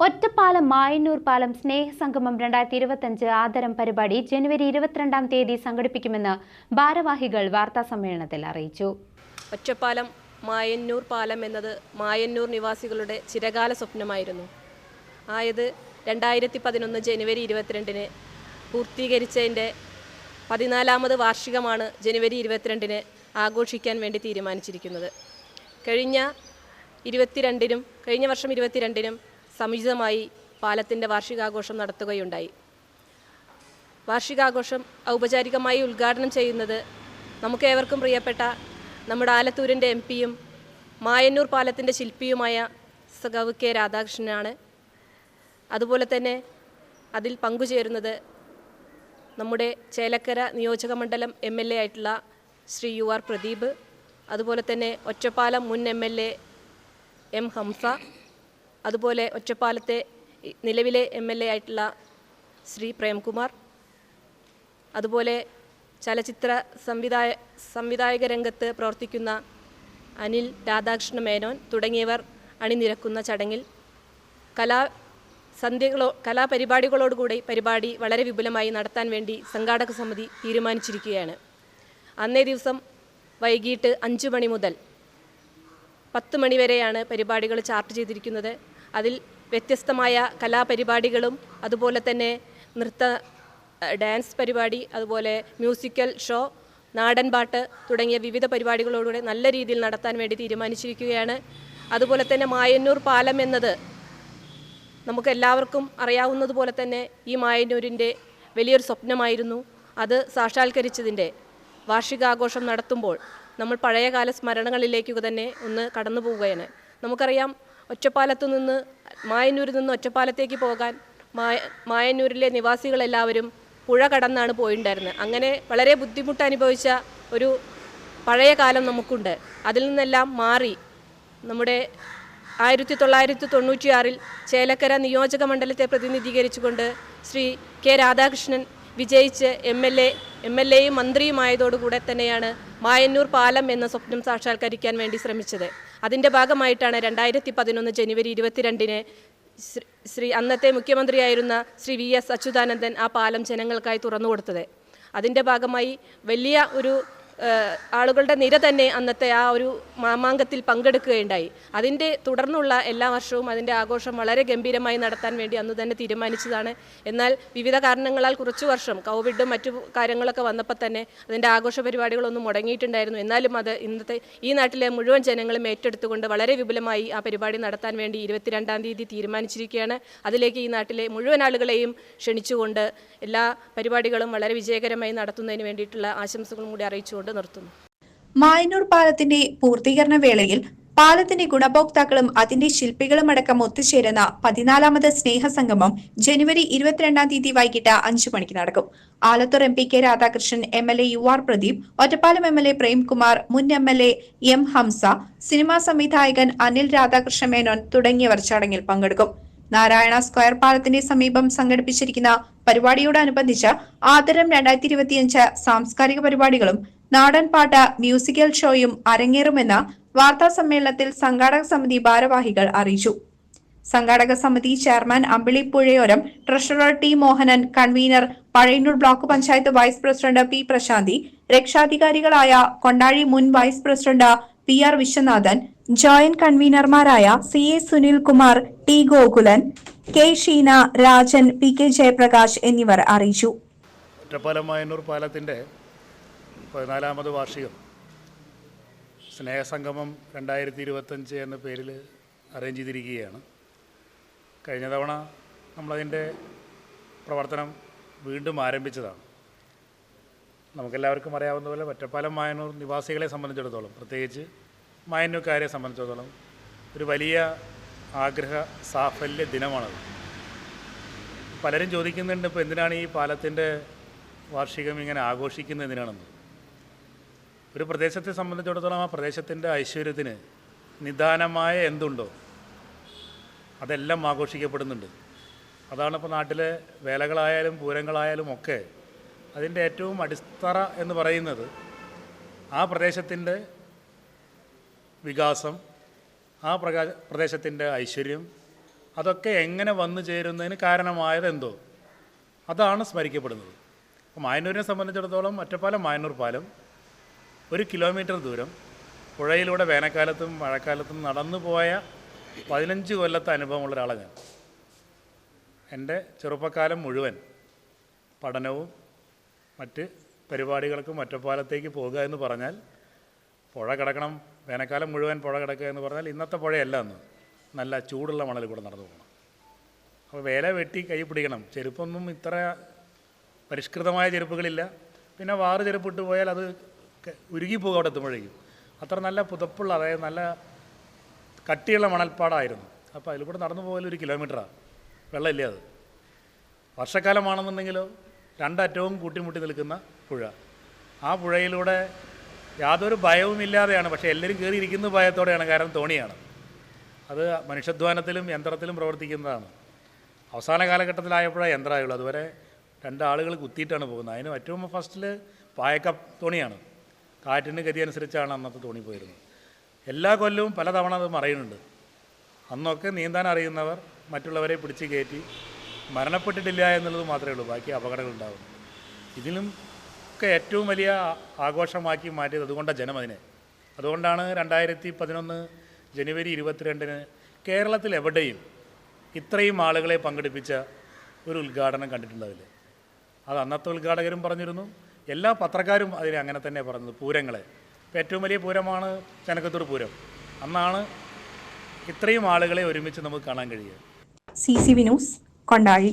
Ottapalam Mayannur പാലം സ്നേഹസംഗമം രണ്ടായിരത്തി ഇരുപത്തഞ്ച് ആദരം പരിപാടി ജനുവരി ഇരുപത്തിരണ്ടാം തീയതി സംഘടിപ്പിക്കുമെന്ന് ഭാരവാഹികൾ വാർത്താ സമ്മേളനത്തിൽ അറിയിച്ചു. ഒറ്റപ്പാലം മായന്നൂർ പാലം എന്നത് മായന്നൂർ നിവാസികളുടെ ചിരകാല സ്വപ്നമായിരുന്നു. ആയത് രണ്ടായിരത്തി പതിനൊന്ന് ജനുവരി ഇരുപത്തിരണ്ടിന് പൂർത്തീകരിച്ചതിന്റെ പതിനാലാമത് വാർഷികമാണ് ജനുവരി ഇരുപത്തിരണ്ടിന് ആഘോഷിക്കാൻ വേണ്ടി തീരുമാനിച്ചിരിക്കുന്നത്. കഴിഞ്ഞ ഇരുപത്തിരണ്ടിനും കഴിഞ്ഞ വർഷം ഇരുപത്തിരണ്ടിനും സമുചിതമായി പാലത്തിന്റെ വാർഷികാഘോഷം നടത്തുകയുണ്ടായി. വാർഷികാഘോഷം ഔപചാരികമായി ഉദ്ഘാടനം ചെയ്യുന്നത് നമുക്കേവർക്കും പ്രിയപ്പെട്ട നമ്മുടെ ആലത്തൂരിന്റെ എം പിയും മായന്നൂർ പാലത്തിന്റെ ശില്പിയുമായ സഖാവ് കെ രാധാകൃഷ്ണനാണ്. അതുപോലെ തന്നെ അതിൽ പങ്കുചേരുന്നത് നമ്മുടെ ചേലക്കര നിയോജക മണ്ഡലം എം എൽ എ ആയിട്ടുള്ള ശ്രീ യു ആർ പ്രദീപ് അതുപോലെ തന്നെ ഒറ്റപ്പാലം മുൻ M L A M Hamsa അതുപോലെ ഒറ്റപ്പാലത്തെ നിലവിലെ എം എൽ എ ആയിട്ടുള്ള ശ്രീ പ്രേംകുമാർ അതുപോലെ ചലച്ചിത്ര സംവിധായ സംവിധായക രംഗത്ത് പ്രവർത്തിക്കുന്ന അനിൽ രാധാകൃഷ്ണ മേനോൻ തുടങ്ങിയവർ അണിനിരക്കുന്ന ചടങ്ങിൽ കലാ സന്ധ്യകളോ കലാപരിപാടികളോടുകൂടി പരിപാടി വളരെ വിപുലമായി നടത്താൻ വേണ്ടി സംഘാടക സമിതി തീരുമാനിച്ചിരിക്കുകയാണ്. അന്നേ ദിവസം വൈകിട്ട് അഞ്ച് മണി മുതൽ പത്ത് മണിവരെയാണ് പരിപാടികൾ ചാർട്ട് ചെയ്തിരിക്കുന്നത്. അതിൽ വ്യത്യസ്തമായ കലാപരിപാടികളും അതുപോലെ തന്നെ നൃത്ത ഡാൻസ് പരിപാടി അതുപോലെ മ്യൂസിക്കൽ ഷോ നാടൻപാട്ട് തുടങ്ങിയ വിവിധ പരിപാടികളോടുകൂടെ നല്ല രീതിയിൽ നടത്താൻ വേണ്ടി തീരുമാനിച്ചിരിക്കുകയാണ്. അതുപോലെ തന്നെ മായന്നൂർ പാലം എന്നത് നമുക്ക് എല്ലാവർക്കും അറിയാവുന്നതുപോലെ തന്നെ ഈ മായന്നൂരിന്റെ വലിയൊരു സ്വപ്നമായിരുന്നു. അത് സാക്ഷാത്കരിച്ചതിന്റെ വാർഷികാഘോഷം നടത്തുമ്പോൾ നമ്മൾ പഴയകാല സ്മരണകളിലേക്ക് തന്നെ ഒന്ന് കടന്നു പോവുകയാണ് നമുക്കറിയാം ഒറ്റപ്പാലത്തു നിന്ന് മായന്നൂരിൽ നിന്ന് ഒറ്റപ്പാലത്തേക്ക് പോകാൻ മായ മായന്നൂരിലെ നിവാസികളെല്ലാവരും പുഴ കടന്നാണ് പോയിട്ടുണ്ടായിരുന്നത് അങ്ങനെ വളരെ ബുദ്ധിമുട്ട് അനുഭവിച്ച ഒരു പഴയ കാലം നമുക്കുണ്ട്. അതിൽ നിന്നെല്ലാം മാറി നമ്മുടെ ആയിരത്തി തൊള്ളായിരത്തി തൊണ്ണൂറ്റിയാറിൽ ചേലക്കര നിയോജക മണ്ഡലത്തെ പ്രതിനിധീകരിച്ചുകൊണ്ട് ശ്രീ കെ രാധാകൃഷ്ണൻ വിജയിച്ച് M L A M L എയും മന്ത്രിയുമായതോടുകൂടെ തന്നെയാണ് മായന്നൂർ പാലം എന്ന സ്വപ്നം സാക്ഷാത്കരിക്കാൻ വേണ്ടി ശ്രമിച്ചത്. അതിന്റെ ഭാഗമായിട്ടാണ് രണ്ടായിരത്തി പതിനൊന്ന് ജനുവരി ഇരുപത്തിരണ്ടിന് ശ്രീ- അന്നത്തെ മുഖ്യമന്ത്രിയായിരുന്ന ശ്രീ വി എസ് അച്യുതാനന്ദൻ ആ പാലം ജനങ്ങൾക്കായി തുറന്നു കൊടുത്തത് അതിന്റെ ഭാഗമായി വലിയ ഒരു ആളുകളുടെ നിര തന്നെ അന്നത്തെ ആ ഒരു മാമാങ്കത്തിൽ പങ്കെടുക്കുകയുണ്ടായി. അതിന്റെ തുടർന്നുള്ള എല്ലാ വർഷവും അതിന്റെ ആഘോഷം വളരെ ഗംഭീരമായി നടത്താൻ വേണ്ടി അന്ന് തന്നെ തീരുമാനിച്ചതാണ്. എന്നാൽ വിവിധ കാരണങ്ങളാൽ കുറച്ചു വർഷം കോവിഡും മറ്റു കാര്യങ്ങളൊക്കെ വന്നപ്പോൾ തന്നെ അതിന്റെ ആഘോഷ പരിപാടികളൊന്നും മുടങ്ങിയിട്ടുണ്ടായിരുന്നു. എന്നാലും അത് ഇന്നത്തെ ഈ നാട്ടിലെ മുഴുവൻ ജനങ്ങളും ഏറ്റെടുത്തുകൊണ്ട് വളരെ വിപുലമായി ആ പരിപാടി നടത്താൻ വേണ്ടി ഇരുപത്തിരണ്ടാം തീയതി തീരുമാനിച്ചിരിക്കുകയാണ്. അതിലേക്ക് ഈ നാട്ടിലെ മുഴുവൻ ആളുകളെയും ക്ഷണിച്ചുകൊണ്ട് എല്ലാ പരിപാടികളും വളരെ വിജയകരമായി നടത്തുന്നതിന് വേണ്ടിയിട്ടുള്ള ആശംസകളും കൂടി അറിയിച്ചുകൊണ്ട് നിർത്തുന്നു. മായന്നൂർ പാലത്തിന്റെ പൂർത്തീകരണ വേളയിൽ പാലത്തിന്റെ ഗുണഭോക്താക്കളും അതിന്റെ ശില്പികളും അടക്കം ഒത്തുചേരുന്ന പതിനാലാമത് സ്നേഹസംഗമം ജനുവരി ഇരുപത്തിരണ്ടാം തീയതി വൈകിട്ട് അഞ്ചു മണിക്ക് നടക്കും. Alathur M P K Radhakrishnan M L A U R Pradeep Ottapalam M L A Premkumar മുൻ M L A M Hamsa cinema സംവിധായകൻ അനിൽ രാധാകൃഷ്ണ മേനോൻ തുടങ്ങിയവർ ചടങ്ങിൽ പങ്കെടുക്കും. നാരായണ സ്ക്വയർ പാലത്തിന്റെ സമീപം സംഘടിപ്പിച്ചിരിക്കുന്ന പരിപാടിയോടനുബന്ധിച്ച് ആദരം രണ്ടായിരത്തി ഇരുപത്തിയഞ്ച് സാംസ്കാരിക പരിപാടികളും നാടൻ പാട്ട് മ്യൂസിക്കൽ ഷോയും അരങ്ങേറുമെന്ന് വാർത്താ സമ്മേളനത്തിൽ സംഘാടക സമിതി ഭാരവാഹികൾ അറിയിച്ചു. സംഘാടക സമിതി chairman Ambili Puzhayoram treasurer T Mohanan convener Pazhayannur block panchayat vice president P Prashanthi രക്ഷാധികാരികളായ Kondazhi മുൻ vice president P R Viswanathan joint കൺവീനർമാരായ C A Sunil Kumar T Gokulan K Sheena Rajan P K Jayaprakash എന്നിവർ അറിയിച്ചു. പാലത്തിന്റെ പതിനാലാമത് വാർഷികം. സ്നേഹസംഗമം രണ്ടായിരത്തി ഇരുപത്തഞ്ച് എന്ന പേരിൽ arrange ചെയ്തിരിക്കുകയാണ്. കഴിഞ്ഞ തവണ നമ്മളതിന്റെ പ്രവർത്തനം വീണ്ടും ആരംഭിച്ചതാണ്. നമുക്കെല്ലാവർക്കും അറിയാവുന്ന പോലെ ഒറ്റപ്പാലം മായനൂർ നിവാസികളെ സംബന്ധിച്ചിടത്തോളം പ്രത്യേകിച്ച് മായന്നൂർക്കാരെ സംബന്ധിച്ചിടത്തോളം ഒരു വലിയ ആഗ്രഹ സാഫല്യ ദിനമാണത്. പലരും ചോദിക്കുന്നുണ്ട് ഇപ്പോൾ എന്തിനാണ് ഈ പാലത്തിന്റെ വാർഷികം ഇങ്ങനെ ആഘോഷിക്കുന്നത് എന്തിനാണെന്ന്. ഒരു പ്രദേശത്തെ സംബന്ധിച്ചിടത്തോളം ആ പ്രദേശത്തിന്റെ ഐശ്വര്യത്തിന് നിദാനമായ എന്തുണ്ടോ അതെല്ലാം ആഘോഷിക്കപ്പെടുന്നുണ്ട്. അതാണ് ഇപ്പോൾ നാട്ടിലെ വേലകളായാലും പൂരങ്ങളായാലും ഒക്കെ അതിന്റെ ഏറ്റവും അടിത്തറ എന്ന് പറയുന്നത് ആ പ്രദേശത്തിന്റെ വികാസം ആ പ്രകാ പ്രദേശത്തിന്റെ ഐശ്വര്യം അതൊക്കെ എങ്ങനെ വന്നു ചേരുന്നതിന് കാരണമായത് എന്തോ അതാണ് സ്മരിക്കപ്പെടുന്നത്. മായന്നൂരിനെ സംബന്ധിച്ചിടത്തോളം ഒറ്റപ്പാലം മായന്നൂർ പാലം ഒരു കിലോമീറ്റർ ദൂരം പുഴയിലൂടെ വേനൽക്കാലത്തും മഴക്കാലത്തും നടന്നു പോയ പതിനഞ്ച് കൊല്ലത്തെ അനുഭവമുള്ള ഒരാളാണ് ഞാൻ. എന്റെ ചെറുപ്പക്കാലം മുഴുവൻ പഠനവും മറ്റ് പരിപാടികൾക്കും ഒറ്റപ്പാലത്തേക്ക് പോകുക എന്ന് പറഞ്ഞാൽ പുഴ കിടക്കണം വേനൽക്കാലം മുഴുവൻ പുഴ കിടക്കുക എന്ന് പറഞ്ഞാൽ ഇന്നത്തെ പുഴയല്ല എന്ന് നല്ല ചൂടുള്ള മണലിൽ കൂടെ നടന്നു പോകണം. അപ്പോൾ വേല വെട്ടി കൈ പിടിക്കണം. ചെരുപ്പൊന്നും ഇത്ര പരിഷ്കൃതമായ ചെരുപ്പുകളില്ല. പിന്നെ വാറ് ചെരുപ്പിട്ട് പോയാൽ അത് ഉരുകിപ്പോകും അവിടെ എത്തുമ്പോഴേക്കും. അത്ര നല്ല പുതപ്പുള്ള അതായത് നല്ല കട്ടിയുള്ള മണൽപ്പാടായിരുന്നു. അപ്പോൾ അതിലൂടെ നടന്നു പോകൽ ഒരു കിലോമീറ്ററാണ് വെള്ളമില്ല അത്? വർഷക്കാലമാണെന്നുണ്ടെങ്കിലോ രണ്ടറ്റവും കൂട്ടിമുട്ടി നിൽക്കുന്ന പുഴ. ആ പുഴയിലൂടെ യാതൊരു ഭയവുമില്ലാതെയാണ് പക്ഷേ എല്ലാവരും കയറിയിരിക്കുന്ന ഭയത്തോടെയാണ് കാരണം തോണിയാണ്. അത് മനുഷ്യധ്വാനത്തിലും യന്ത്രത്തിലും പ്രവർത്തിക്കുന്നതാണ്. അവസാന കാലഘട്ടത്തിലായപ്പോഴാണ് യന്ത്രമായുള്ളൂ. അതുവരെ രണ്ടാളുകൾ കുത്തിയിട്ടാണ് പോകുന്നത്. അതിന് ഏറ്റവും ഫസ്റ്റിൽ പായക്ക തോണിയാണ്. കാറ്റിന് ഗതി അനുസരിച്ചാണ് അന്നത്തെ തോണി പോയിരുന്നത്. എല്ലാ കൊല്ലവും പലതവണ അത് മറയുന്നുണ്ട് അന്നൊക്കെ നീന്താൻ അറിയുന്നവർ മറ്റുള്ളവരെ പിടിച്ച് കയറ്റി മരണപ്പെട്ടിട്ടില്ല എന്നുള്ളത് മാത്രമേ ഉള്ളൂ ബാക്കി അപകടങ്ങൾ ഉണ്ടാകും ഇതിലും ഒക്കെ ഏറ്റവും വലിയ ആഘോഷമാക്കി മാറ്റിയത് അതുകൊണ്ടാണ് ജനം അതിനെ. അതുകൊണ്ടാണ് രണ്ടായിരത്തി പതിനൊന്ന് ജനുവരി ഇരുപത്തിരണ്ടിന് കേരളത്തിൽ എവിടെയും ഇത്രയും ആളുകളെ പങ്കെടുപ്പിച്ച ഒരു ഉദ്ഘാടനം കണ്ടിട്ടുണ്ടാവില്ല. അത് അന്നത്തെ ഉദ്ഘാടകരും പറഞ്ഞിരുന്നു എല്ലാ പത്രക്കാരും അതിനെ അങ്ങനെ തന്നെ പറഞ്ഞത് പൂരങ്ങളെ. ഇപ്പോൾ ഏറ്റവും വലിയ പൂരമാണ് ചനക്കത്തൂർ പൂരം. അന്നാണ് ഇത്രയും ആളുകളെ ഒരുമിച്ച് നമുക്ക് കാണാൻ കഴിയുക. C C V news Kondazhi.